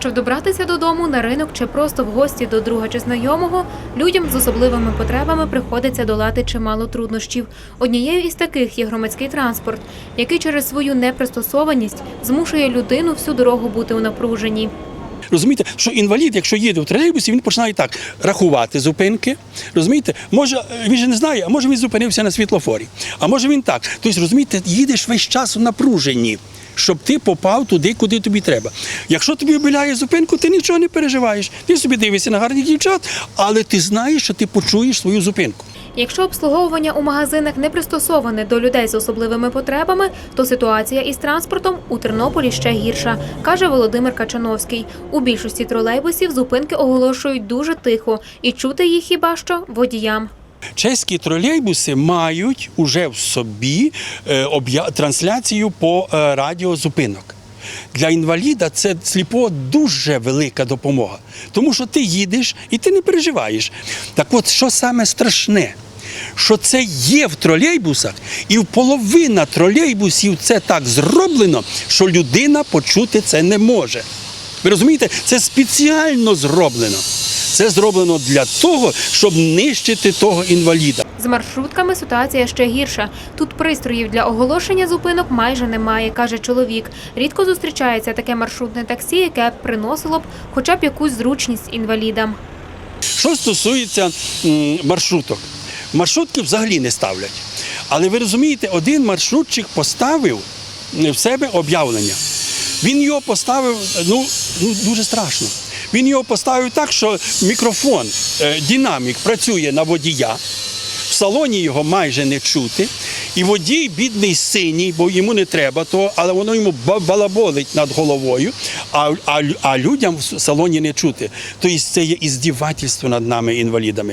Щоб добратися додому на ринок чи просто в гості до друга чи знайомого, людям з особливими потребами приходиться долати чимало труднощів. Однією із таких є громадський транспорт, який через свою непристосованість змушує людину всю дорогу бути у напруженні. Розумієте, що інвалід, якщо їде в тролейбусі, він починає так рахувати зупинки. Розумієте, може він же не знає, а може він зупинився на світлофорі. А може він так. Тобто, розумієте, їдеш весь час в напруженні. Щоб ти попав туди, куди тобі треба. Якщо тобі обіляє зупинку, ти нічого не переживаєш. Ти собі дивишся на гарних дівчат, але ти знаєш, що ти почуєш свою зупинку. Якщо обслуговування у магазинах не пристосоване до людей з особливими потребами, то ситуація із транспортом у Тернополі ще гірша, каже Володимир Качановський. У більшості тролейбусів зупинки оголошують дуже тихо, і чути їх хіба що водіям. Чеські тролейбуси мають уже в собі е, трансляцію по е, радіо зупинок. Для інваліда це сліпо дуже велика допомога, тому що ти їдеш і ти не переживаєш. Так от, що саме страшне? Що це є в тролейбусах, і в половина тролейбусів це так зроблено, що людина почути це не може. Ви розумієте, це спеціально зроблено. Це зроблено для того, щоб нищити того інваліда. З маршрутками ситуація ще гірша. Тут пристроїв для оголошення зупинок майже немає, каже чоловік. Рідко зустрічається таке маршрутне таксі, яке приносило б хоча б якусь зручність інвалідам. Що стосується маршруток, маршрутки взагалі не ставлять. Але ви розумієте, один маршрутчик поставив в себе об'явлення. Він його поставив ну, ну дуже страшно. Він його поставив так, що мікрофон, е, динамік працює на водія. В салоні його майже не чути. І водій, бідний синій, бо йому не треба того, але воно йому балаболить над головою, а, а, а людям в салоні не чути. Тобто це є іздівательство над нами, інвалідами.